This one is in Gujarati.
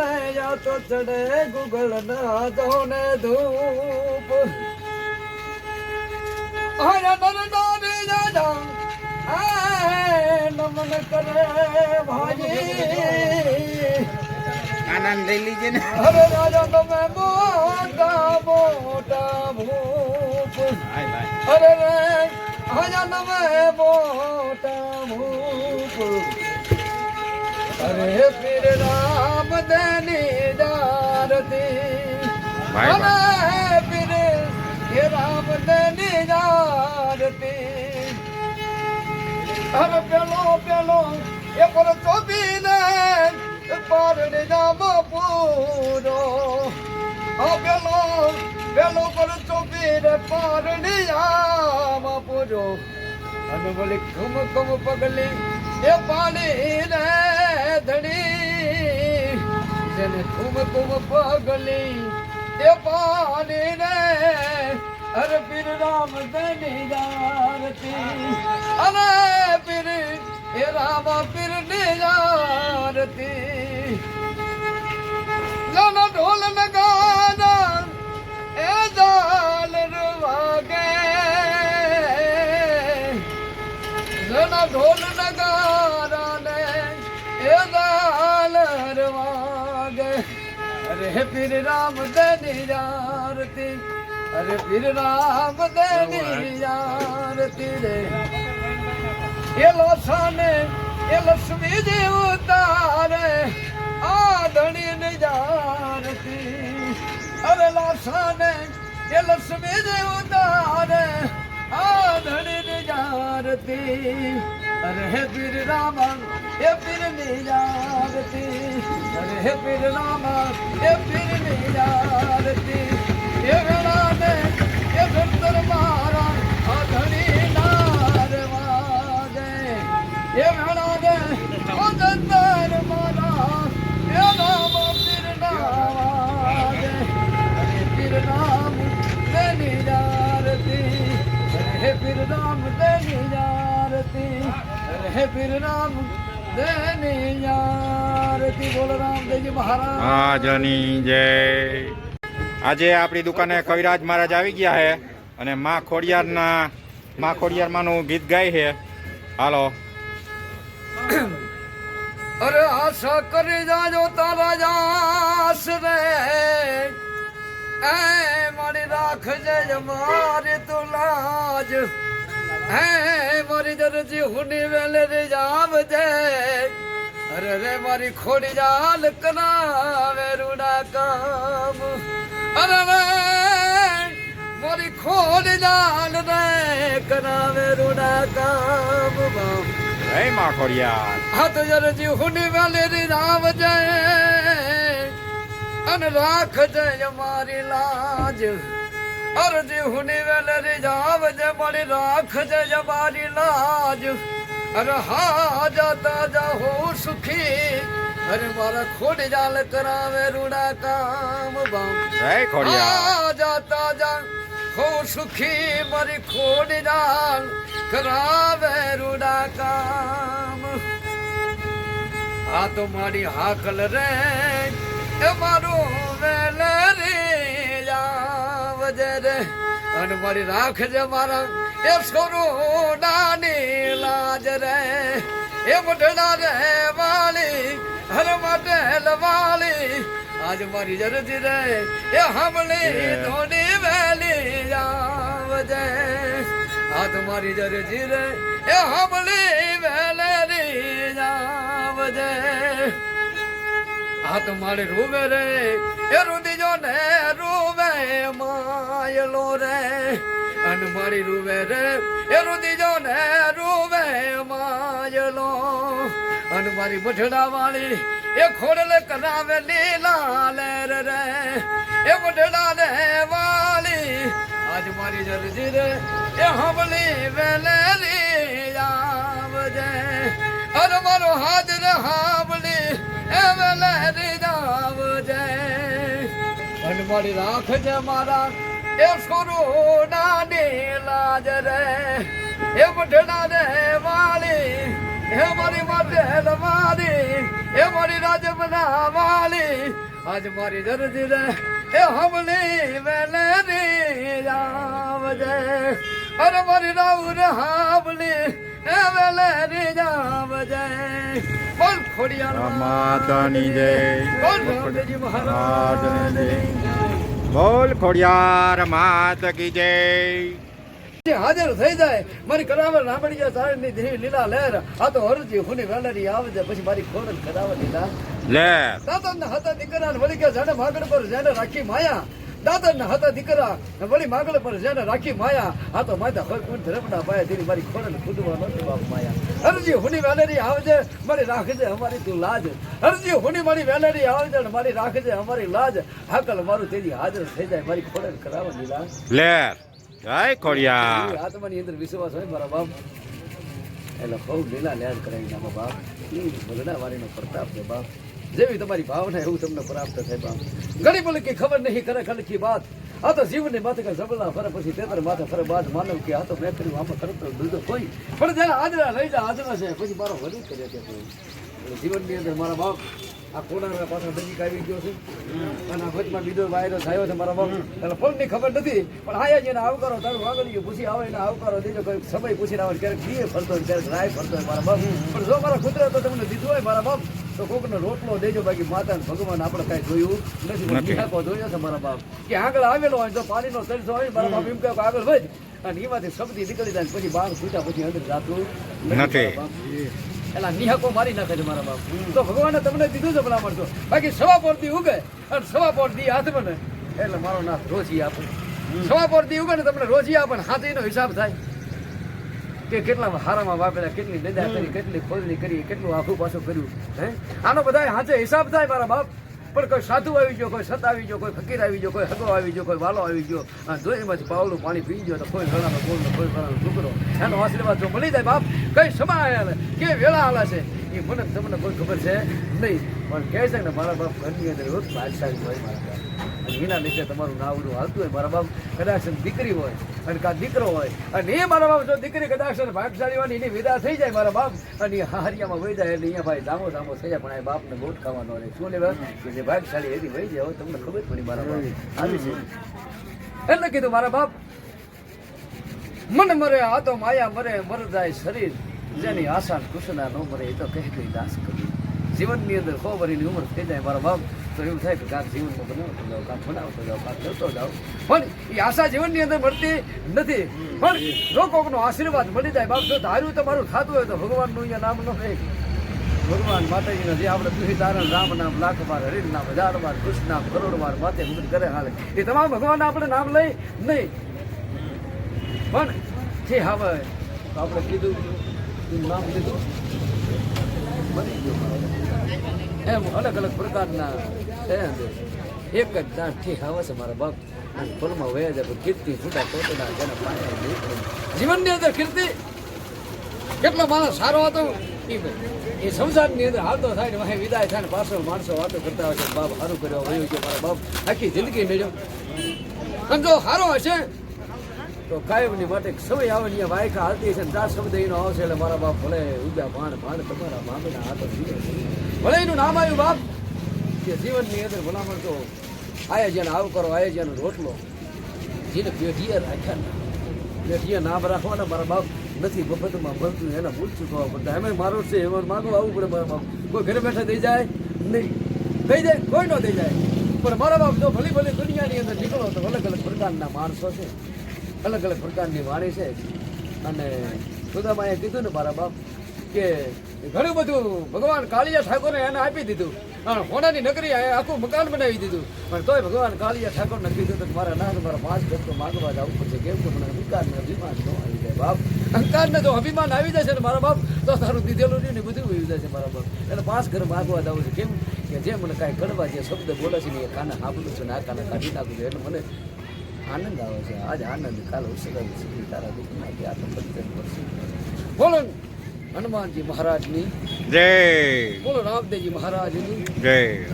યા તો ચડે ગુગલ ના દોને ધૂપ. હરે નારી દાદા નમન કરે ભાજી આનંદ લઈ લીજે ને. હરે રાજા તમે મોટા મોટા ભૂપ. અરે રે હજા તમે મોટા ભૂપ. અરે પીર ભાઈ ભાઈ અરે પીર એ રામ દેની દારતી અરે પેલો પેલો એ પર ચોબીને પારણી નામ પૂરો. આ પેલો પેલો પર ચોબીને પારણી નામ પૂરો. અને બોલે ખમ ખમ પગલી એ પાણી ને ધણી. જેને તુમ તુમ પગલી, એ પાણી ને અરે પીર રામ ધણી જારતી. અરે પીર, એ રામ પીરની જારતી. પીર રામ દેની આરતી. અરે પીર રામ દેની આરતી રે. એ લોસાને એ લક્ષ્મી દેવ તારે આ ધણી ને જારતી. અરે લોસાને એ લક્ષ્મી દેવ તારે આ ધણી ને જારતી. અરે પીર રામ એ પીરની જારતી અરે હે પીર રામ એ પીરની જારતી એ વેળા ને એ ભક્તર મારા, આ ધણી નાર વાગે. એ વેળા ને ઓ દંતર મારા એ નામ પીર ના હે પીર નામ તેની જારતી બોલ રામદેવજી મહારાજ. મહાજની જય. આજે આપણી દુકાને કવિરાજ મહારાજ આવી ગયા છે અને માં ખોડિયારના માં ખોડિયારમાંનું ગીત ગાય છે હાલો. અરે આશા કરી જાજો તારા જાસ રે. એ મારી રાખજે મારી તું લાજ હે મારી દરજી હુની વેલે રે જાવજે અરે રે મારી ખોડી જાલ કરાવે રૂડા કામ. અરે રે મારી ખોડી જાલ રે કરાવે રૂડા કામ. હે માખોડિયા હા તો જરજી હુની વેલે રે જામ જે અન રાખ જય મારી લાજ. અરજી હુની વેલ રી જાવ જે મળી રાખ જે મારી લાજ. અરે હા જાતા જા હો સુખી. અરે મારા ખોડ જાલ કરાવે રૂડા કામ બામ. જય ખોડિયા આ જાતા જા હો સુખી મારી ખોડ જાલ કરાવે રૂડા કામ. આ તો મારી હાકલ રે એ મારું વેલ રે જાવજે રે અને મારી રાખજે મારા. એ સોરો નાની લાજ રે એ મઢડા રે વાલી હર માટે લવાલી. આજ મારી જરજી રે એ હમલી ધોની વેલી આવજે. આ તો મારી જરજી રે એ હમલી વેલેરી આવજે. આ તો મારે રૂવે રે એ રૂદી જો ને અને મારી રૂવે રે. એ રૂદી જો ને રૂવે માયલો. અન મારી બઠડા વાળી એ ખોડલે કરાવે લીલા લેર રે. એ બઠડા રે વાળી આજ મારી જરજી રે. એ હમલી વેલેરી આવજે. અરે મારો હાથ રે હામલી એ વેલેરી આવજે. અન મારી રાખજે મારા એ સોરો નાની લાજ રે એ બઢડા રે વાળી હે મારી માતે મારી હે મારી રાજમના વાળી આજ મારી દરજી રે એ હમલી વેલે રે જાવજે. અરે મારી રાવ રે હાવલી એ વેલે રે જાવજે. બોલ ખોડિયાર માતાની જય. બોલ મહારાજની જય. બોલ ખોડિયાર માત કી જય. જે હાજર થઈ જાય મારી કરાવર રામણીયા સારણની દેવી લીલા લહેર આ તો હરજી હુની વેલરી આવે છે પછી મારી ખોર કરાવર લીલા. લે. દાદા હતા દીકરા વળી કે જાણે માગણ પર જેને રાખી માયા દાદા ના હતા દીકરા વળી માગણ પર જેને રાખી માયા આ તો માતા હોય કોણ ધરપડા પાયા તેની મારી ખોરન ખુદવા નથી બાપ માયા. હરજી હુની વેલેરી આવજે મારી રાખજે અમારી તું લાજ. હરજી હુની મારી વેલેરી આવજે મારી રાખજે અમારી લાજ. હાકલ મારું તેની હાજર થઈ જાય મારી ખોરન કરાવર લીલા લે જય ખોડિયાર આત્માની અંદર વિશ્વાસ હોય મારા બાપ. એટલે બહુ લીલા લેર કરાવી નાખો બાપ. ઈ ભગડા વાળીનો પ્રતાપ છે બાપ. જેવી તમારી ભાવના એવું તમને પ્રાપ્ત થાય બાપ. ઘણી ભલે કે ખબર નહીં કરે ખલખી વાત. આ તો જીવનની માથે કઈ સબલા ફરે, પછી તેતર માથે ફરે બાદ માનવ કે આ તો મેં કર્યું, આમાં કરતો બીજો કોઈ પણ જયારે આદરા લઈ જા, આદરા છે, પછી મારો વધુ કરે છે કોઈ. જીવનની અંદર મારા બાપ આ કોનાના પાછળ નજીક આવી ગયો છે. અને વચમાં બીજો વાયરસ આવ્યો છે મારા બાપ. એટલે ફોનની ખબર નથી, પણ આયા જેને આવકારો તારું વાગડીયું પૂછી આવે, એને આવકારો દેજો કોઈ સમય પૂછીને આવે, ક્યારેક બીએ ફરતો ક્યારેક રાય ફરતો મારા બાપ. પણ જો મારા કુતરા તો તમને દીધું હોય મારા બાપ તો કોકનો રોટલો દેજો બાકી માતા ભગવાન આપણે કાંઈ જોયું નથી. મીઠાકો જોયો છે મારા બાપ. કે આગળ આવેલો હોય તો પાણીનો તરસો હોય મારા બાપ એમ કહે કે આગળ વધ. અને એમાંથી શબ્દી નીકળી જાય પછી બહાર છૂટા પછી અંદર જાતું નથી. એલા નિહાકો મારી નાખે છે મારા બાપ. તો ભગવાને તમને દીધું છે ભલા તો. બાકી સવા પોર દી ઉગે અને સવા પોર દી હાથમાં ને એટલે મારો નાથ રોજી આપે. સવા પોર દી ઉગે ને તમને રોજી આપે ને હાથીનો હિસાબ થાય. કે કેટલા હારામાં વાપેલા કેટલી બેદા કરી, કેટલી ખોદણી કરી, કેટલું આખું પાછું કર્યું, હે? આનો બધા હાથે હિસાબ થાય મારા બાપ. પણ કોઈ સાધુ આવી ગયો, કોઈ સત આવી ગયો, કોઈ ફકીર આવી ગયો, કોઈ હગો આવી ગયો, કોઈ વાલો આવી ગયો એમાંથી પાવલું પાણી પી ગયો તો કોઈ ઘણાનો બોલનો કોઈ ઘણાનો છોકરો એનો આશીર્વાદ જો મળી જાય બાપ, કઈ સમય હાલે કે વેળા હાલે છે, એ મને તમને કોઈ ખબર છે? નહીં, પણ કહે છે ને, મારા બાપ ઘરની અંદર રોજ ભાગશાળી હોય મારા અને એના લીધે તમારું નાવડું હાલતું હોય, મારા બાપ કદાચ દીકરી હોય અને કાં દીકરો હોય, અને એ મારા બાપ જો દીકરી કદાચ ભાગશાળી હોય એની વિદા થઈ જાય મારા બાપ, અને એ હારિયામાં વહી જાય એટલે અહીંયા ભાઈ દામો દામો થઈ જાય પણ એ બાપને ગોટ ખાવાનો રહે શું લેવા? કે જે ભાગશાળી એની વહી જાય તમને ખબર પડી મારા બાપ. આવી છે. એટલે કીધું, મારા બાપ, મન મરે, આ તો માયા મરે, મર જાય શરીર. જેની આશા કૃષ્ણા ન મરે, એ તો કહે દાસ કરી. જીવનની અંદર સો વરીની ઉંમર થઈ જાય મારા બાપ. તો એવું થાય કે કાંક જીવનમાં બનાવતો જાઓ, કાંક બનાવતો જાઓ, કાંક કરતો જાઓ. પણ એ આશા જીવનની અંદર મળતી નથી. પણ જો કોકનો આશીર્વાદ મળી જાય, બાપ જો ધાર્યું તમારું થતું હોય તો ભગવાનનું અહીંયા નામ ન લે ભગવાન માતાજીના જે આપણે તુહી તારણ, રામ નામ, લાખ વાર હરિ નામ, હજાર વાર, કૃષ્ણ નામ, કરોડ વાર માતે મુદ્ર કરે હાલે. એ તમામ ભગવાનના આપણે નામ લઈ નહીં. પણ જે હવે આપણે કીધું નામ લીધું. મરી ગયો. એમ અલગ અલગ પ્રકારના એક જ દાંત ઠીક આવે છે મારા બાપ. અને ફળમાં વયા જાય કીર્તિ છૂટા પોતાના જેના પાણી જીવનની અંદર કીર્તિ કેટલો માણસ સારો હતો? એ સંસારની અંદર હાલતો થાય ને વાહે વિદાય થાય ને પાછળ માણસો વાતો કરતા હોય છે બાપ સારું કર્યો, વયું કે મારા બાપ આખી જિંદગી મેળ્યો. અને જો સારો હશે તો કાયમની માટે સમય આવે ને વાયકા હાલતી છે ને ચાર શબ્દ એનો આવશે એટલે મારા બાપ ભલે ઉગ્યા ભાણ ભાણ તમારા મામીના હાથો ભલે એનું નામ આવ્યું બાપ, કે જીવનની અંદર ભલામણ તો આયા જેને આવ કરો આયા જેનો રોટલો. જેને પેઢીએ રાખ્યા પેઢીએ નામ રાખવાના મારા બાપ નથી મફતમાં મળતું એને ભૂલ ચૂકવવા પડતા. એમ મારો છે એમાં માગો આવું પડે મારા બાપ. કોઈ ઘરે બેઠા દઈ જાય? નહીં. દઈ જાય કોઈ ન દઈ જાય. પણ મારા બાપ જો ભલી ભલી દુનિયાની અંદર નીકળો તો અલગ અલગ પ્રકારના માણસો છે. અલગ અલગ પ્રકારની વાણી છે. અને સુદામાએ કીધું ને મારા બાપ કે ઘણું બધું ભગવાન કાળિયા ઠાકોરને એને આપી દીધું. અને હોનાની નગરી આખું મકાન બનાવી દીધું. પણ તોય ભગવાન કાળિયા ઠાકોરને કીધું તો મારા ના મારા પાંચ ભક્તો માગવા જવું પડશે. કેમ કે મને અહંકારને અભિમાન ન આવી જાય બાપ. અહંકારને જો અભિમાન આવી જશે ને મારા બાપ, તો તારું દીધેલું નહીં ને બધું આવી જશે મારા બાપ. એટલે પાંચ ઘર માગવા જવું છે. કેમ કે જે મને કાંઈ કરવા જે શબ્દ બોલે છે ને એ કાને સાંભળું છું ને આ કાને કાઢી નાખું છું. એટલે મને આનંદ આવે છે. આજ આનંદ કાલ ઉસરા સુધી તારા દુઃખ નાખી આ તો પ્રત્યેક વર્ષે. બોલો હનુમાનજી મહારાજની. જય. બોલો રામદેવજી મહારાજની. જય.